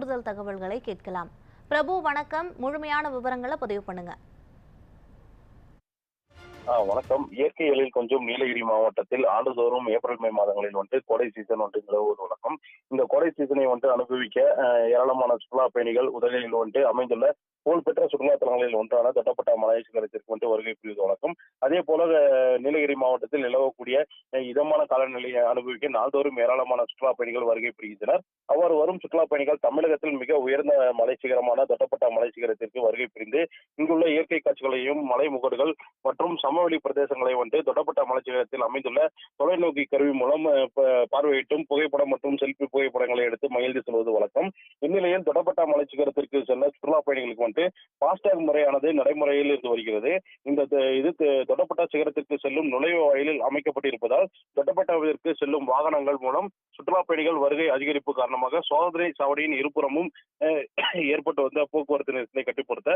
கூடுதல் தகவல்களை கேட்கலாம். பிரபு வணக்கம். முழுமையான விவரங்களை பதிவு பண்ணுங்க. வணக்கம். இயற்கை எழில் கொஞ்சம் நீலகிரி மாவட்டத்தில் ஆண்டுதோறும் ஏப்ரல் மே மாதங்களில் வந்து கோடை சீசன் ஒன்று நிலவுவது வழக்கம். இந்த கொடை சீசனை வந்துட்டு அனுபவிக்க ஏராளமான சுற்றுலா பயணிகள் உதகையில் வந்துட்டு அமைந்துள்ள புகழ்பெற்ற சுற்றுலா தலங்களில் ஒன்றான தொட்டப்பட்ட மலை சிகரத்திற்கு வந்து வருகை புரிவது வழக்கம் அதே போல நீலகிரி மாவட்டத்தில் நிலவக்கூடிய இதமான காலநிலையை அனுபவிக்க நாள்தோறும் ஏராளமான சுற்றுலா பயணிகள் வருகை புரிகின்றனர். அவ்வாறு வரும் சுற்றுலா பயணிகள் தமிழகத்தில் மிக உயர்ந்த மலை சிகரமான தொட்டப்பட்ட மலை சிகரத்திற்கு வருகை புரிந்து இங்குள்ள இயற்கை காட்சிகளையும் மலை முகடுகள் மற்றும் சமவெளி பிரதேசங்களை தொட்டப்பட்ட மலை மலைச்சிகரத்தில் அமைந்துள்ள தொலைநோக்கி கருவி மூலம் பார்வையிட்டும் புகைப்படம் மற்றும் செல்பி புகைப்படம் புகைப்படங்களை எடுத்து மகிழ்ந்து செல்வது வழக்கம். இந்நிலையில் தொடப்பட்ட மலைச்சிகரத்திற்கு செல்ல சுற்றுலா பயணிகளுக்கு வந்து பாஸ்டாக் முறையானது நடைமுறையில் இருந்து வருகிறது. இந்த இது தொடப்பட்ட சிகரத்திற்கு செல்லும் நுழைவு வாயிலில் அமைக்கப்பட்டிருப்பதால் தொடப்பட்டவிற்கு செல்லும் வாகனங்கள் மூலம் சுற்றுலா பயணிகள் வருகை அதிகரிப்பு காரணமாக சோதனை சாவடியின் இருபுறமும் ஏற்பட்டு வந்த போக்குவரத்து நெரிசலை கட்டுப்படுத்த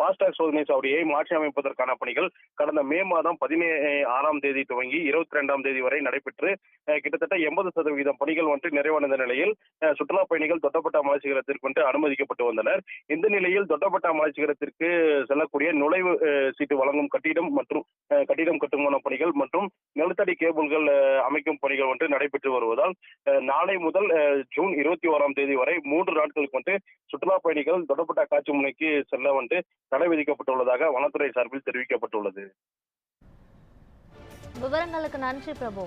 பாஸ்டாக் சோதனை சாவடியை மாற்றி அமைப்பதற்கான பணிகள் கடந்த மே மாதம் பதினே ஆறாம் தேதி துவங்கி இருபத்தி ரெண்டாம் தேதி வரை நடைபெற்று கிட்டத்தட்ட எண்பது சதவீதம் பணிகள் வந்துட்டு நிறைவடைந்த நிலையில் அஹ், சுற்றுலா பயணிகள் தொட்டப்பட்ட மலைச்சிகரத்திற்கு வந்து அனுமதிக்கப்பட்டு வந்தனர். இந்த நிலையில் தொட்டப்பட்ட மலைச்சிகரத்திற்கு செல்லக்கூடிய நுழைவு சீட்டு வழங்கும் கட்டிடம் மற்றும் கட்டிடம் கட்டுமான பணிகள் மற்றும் நிலத்தடி கேபிள்கள் அமைக்கும் பணிகள் வந்துட்டு நடைபெற்று வருவதால் நாளை முதல் ஜூன் இருபத்தி ஓராம் தேதி வரை மூன்று நாட்களுக்கு வந்து சுற்றுலா பயணிகள் தொட்டப்பட்ட காட்சி முனைக்கு செல்ல வந்து தடை விதிக்கப்பட்டுள்ளதாக வனத்துறை சார்பில் தெரிவிக்கப்பட்டுள்ளது. விவரங்களுக்கு நன்றி பிரபு.